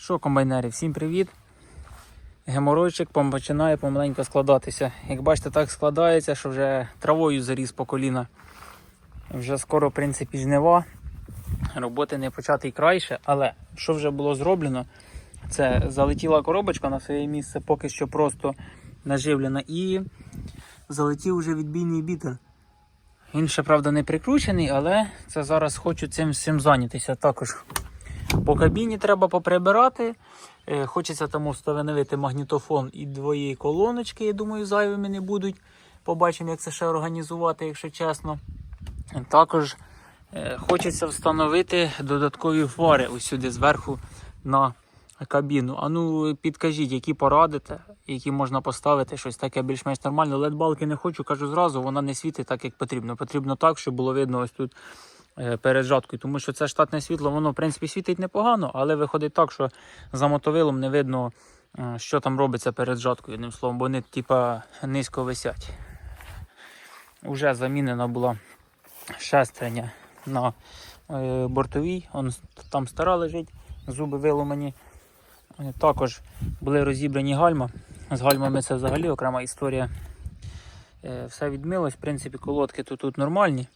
Що, комбайнери, всім привіт! Геморойчик починає помаленько складатися. Як бачите, так складається, що вже травою заріс по коліна. Вже скоро, в принципі, жнива. Роботи не початий крайше, але що вже було зроблено, це залетіла коробочка на своє місце, поки що просто наживлена, і залетів уже відбійний бітер. Він ще, правда, не прикручений, але це зараз хочу цим всім зайнятися також. По кабіні треба поприбирати. Е, Хочеться там встановити магнітофон і двої колоночки, я думаю, зайвими не будуть. Побачимо, як це ще організувати, якщо чесно. Також е, хочеться встановити додаткові фари ось сюди зверху на кабіну. А ну підкажіть, які порадите, які можна поставити, щось таке більш-менш нормальне. LED-балки не хочу, кажу зразу, вона не світить так, як потрібно. Потрібно так, щоб було видно ось тут перед жаткою, тому що це штатне світло, воно в принципі світить непогано, але виходить так, що за мотовилом не видно, е, що там робиться перед жаткою, одним словом, бо вони типа низько висять. Уже замінена була шестерня на е, бортовій, Он там стара лежить, зуби виломані. Е, Також були розібрані гальма. З гальмами це взагалі окрема історія. Е, Все відмилось, в принципі, колодки тут, тут нормальні,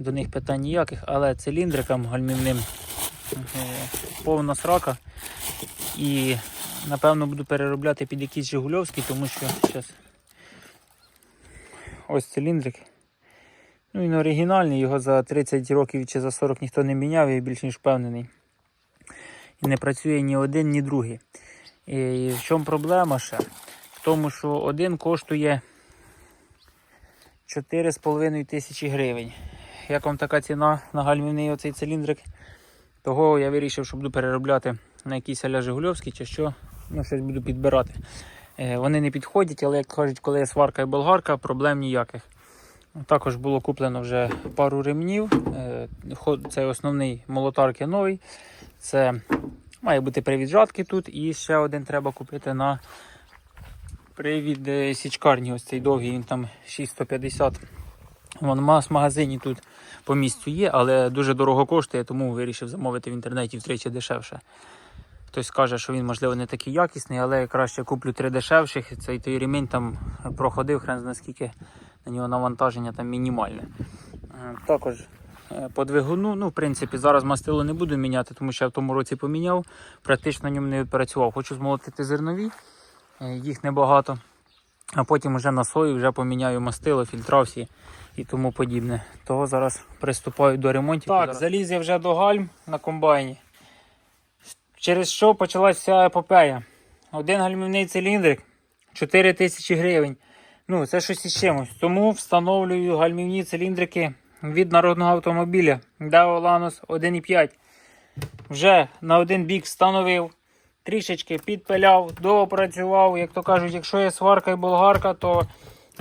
до них питань ніяких, але циліндрикам гальмівним е, повна срака. І напевно буду переробляти під якийсь Жигульовський, тому що зараз ось циліндрик. Ну, він оригінальний, його за 30 років чи за 40 ніхто не міняв, я більш ніж впевнений. І не працює ні один, ні другий. І в чому проблема ще? В тому, що один коштує 4,5 тисячі гривень. Як вам така ціна на гальмівний оцей циліндрик? Того я вирішив, що буду переробляти на якийсь аля Жигульовський чи що, ну, щось буду підбирати. Е, Вони не підходять, але як кажуть, коли є сварка і болгарка, проблем ніяких. Також було куплено вже пару ремнів. Е, Це основний молотарки новий. Це має бути привід жатки тут. І ще один треба купити на привід е, січкарні. Ось цей довгий, він там 6150. Вон мас в магазині тут по місцю є, але дуже дорого коштує, тому вирішив замовити в інтернеті втричі дешевше. Хтось скаже, що він, можливо, не такий якісний, але я краще куплю три дешевших. Цей той ремінь там проходив, хрен знає скільки на нього навантаження там мінімальне. Е, Також е, по двигуну, ну, в принципі, зараз мастило не буду міняти, тому що я в тому році поміняв, практично на ньому не працював. Хочу змолотити зернові, е, їх небагато. А потім вже на сою вже поміняю мастило, фільтра всі і тому подібне. Того зараз приступаю до ремонтів. Так, заліз я вже до гальм на комбайні. Через що почалась вся епопея. Один гальмівний циліндрик 4 тисячі гривень. Ну, це щось із чимось. Тому встановлюю гальмівні циліндрики від народного автомобіля Dao Lanos 1.5. Вже на один бік встановив, трішечки підпиляв, доопрацював. Як то кажуть, якщо є сварка і болгарка, то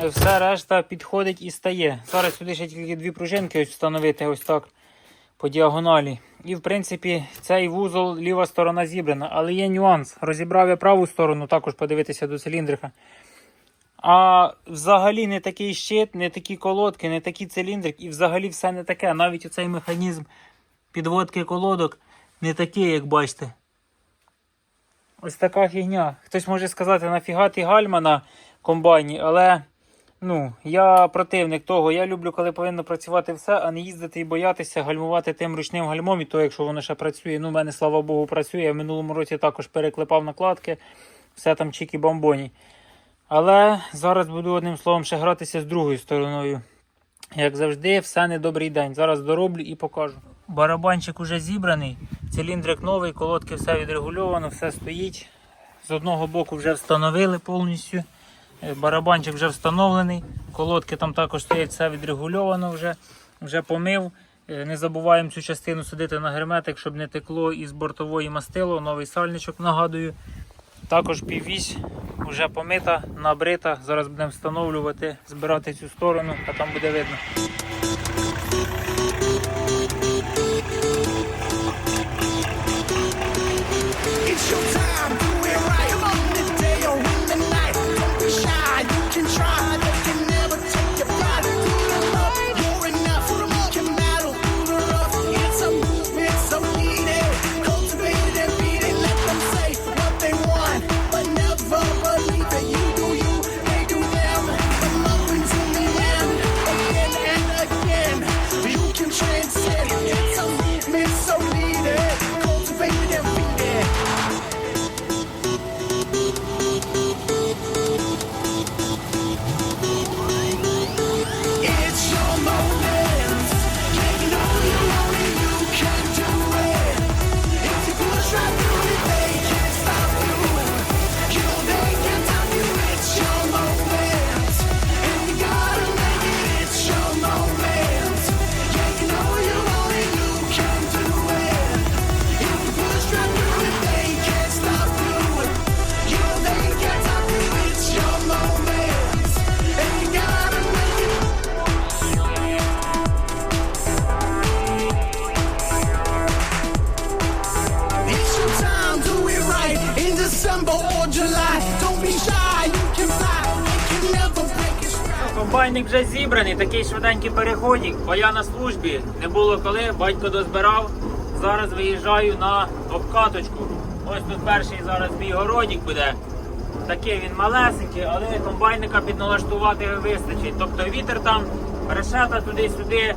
все решта підходить і стає. Зараз сюди ще тільки дві пружинки ось встановити ось так по діагоналі. І в принципі цей вузол ліва сторона зібрана, але є нюанс. Розібрав я праву сторону, також подивитися до циліндрика. А взагалі не такий щит, не такі колодки, не такий циліндрик, і взагалі все не таке. Навіть оцей механізм підводки колодок не такий, як бачите. Ось така фігня. Хтось може сказати, нафіга ти гальма на комбайні, але ну, я противник того. Я люблю, коли повинно працювати все, а не їздити і боятися гальмувати тим ручним гальмом, і то, якщо воно ще працює. Ну, в мене, слава Богу, працює. Я в минулому році також переклепав накладки, все там чікі бомбоні. Але зараз буду одним словом ще гратися з другою стороною. Як завжди, все не добрий день. Зараз дороблю і покажу. Барабанчик уже зібраний, циліндрик новий, колодки все відрегульовано, все стоїть. З одного боку вже встановили повністю. Е, Барабанчик вже встановлений, колодки там також стоять, все відрегульовано вже, вже помив. Е, Не забуваємо цю частину садити на герметик, щоб не текло із бортової мастило. Новий сальничок нагадую. Також піввісь вже помита, набрита. Зараз будемо встановлювати, збирати цю сторону, а там буде видно. Комбайник вже зібраний, такий швиденький переходик, бо я на службі, не було коли, батько дозбирав. Зараз виїжджаю на обкаточку. Ось тут перший зараз мій городик буде. Такий він малесенький, але комбайника підналаштувати вистачить. Тобто вітер там, решета туди-сюди.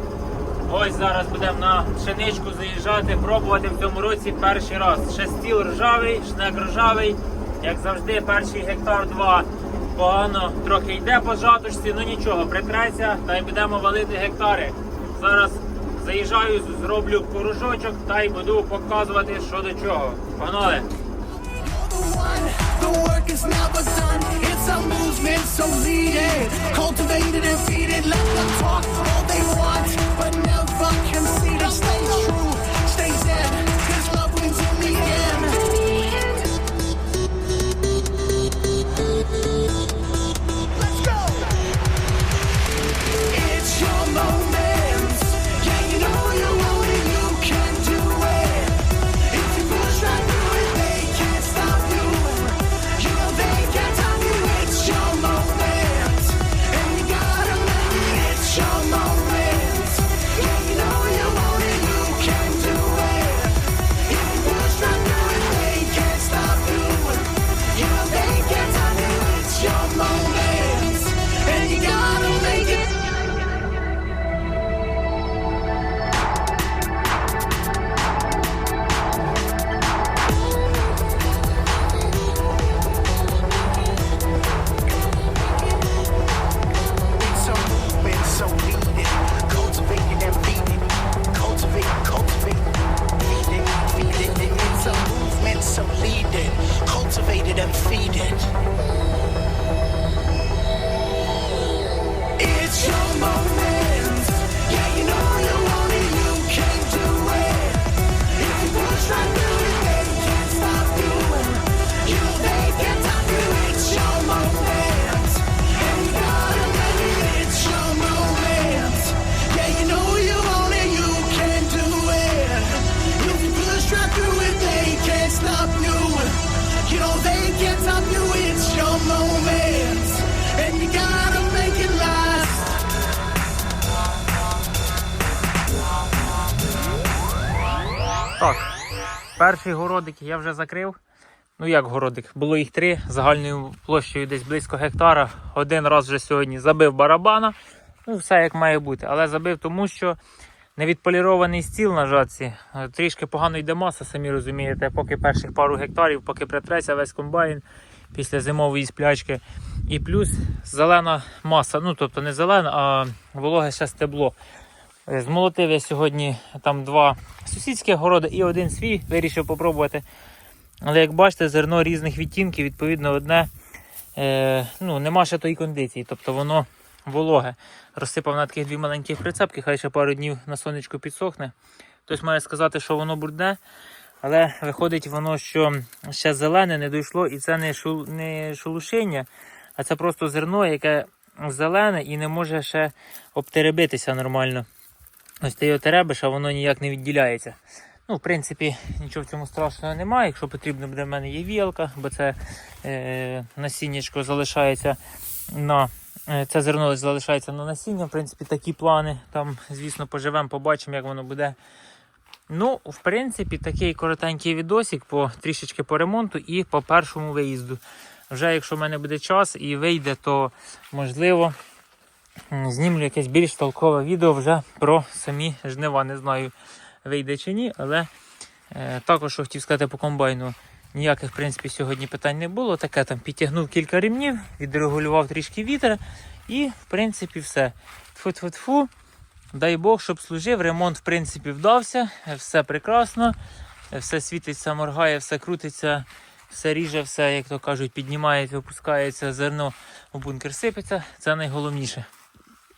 Ось зараз будемо на пшеничку заїжджати, пробувати в цьому році перший раз. Ще стіл ржавий, шнек ржавий. Як завжди, перший гектар два погано трохи йде по жаточці, ну нічого, притрайся та й будемо валити гектари. Зараз заїжджаю, зроблю кружочок та й буду показувати, що до чого. It. Cultivated and feeded. Let them talk stop you. Know you know they can't stop you. Так, перший городик я вже закрив. Ну як городик? Було їх три загальною площею десь близько гектара. Один раз вже сьогодні забив барабана. Ну, все як має бути. Але забив тому, що невідполірований стіл на жатці. Е, Трішки погано йде маса, самі розумієте, поки перших пару гектарів, поки притреться весь комбайн після зимової сплячки. І плюс зелена маса. Ну, тобто не зелена, а вологе ще стебло. Е, Змолотив я сьогодні там два сусідські городи і один свій вирішив попробувати. Але як бачите, зерно різних відтінків, відповідно, одне е, ну, нема ще тої кондиції, тобто воно вологе. Розсипав на таких дві маленькі прицепки, хай ще пару днів на сонечку підсохне. Хтось має сказати, що воно брудне, але виходить воно, що ще зелене не дійшло, і це не, шу, не шелушення, а це просто зерно, яке зелене і не може ще обтеребитися нормально. Ось ти його теребиш, а воно ніяк не відділяється. Ну, в принципі, нічого в цьому страшного немає. Якщо потрібно буде, в мене є вілка, бо це е, насіннячко залишається на е, це зерно залишається на насіння. В принципі, такі плани. Там, звісно, поживемо, побачимо, як воно буде. Ну, в принципі, такий коротенький відосик по трішечки по ремонту і по першому виїзду. Вже якщо в мене буде час і вийде, то можливо знімлю якесь більш толкове відео вже про самі жнива. Не знаю, вийде чи ні, але е, також хотів сказати по комбайну. Ніяких, в принципі, сьогодні питань не було. Таке там підтягнув кілька ремнів, відрегулював трішки вітер, і, в принципі, все. Тфу-тфу-тфу. Дай Бог, щоб служив. Ремонт, в принципі, вдався. Все прекрасно. Все світиться, моргає, все крутиться, все ріже, все, як то кажуть, піднімається, опускається, зерно у бункер сипеться. Це найголовніше.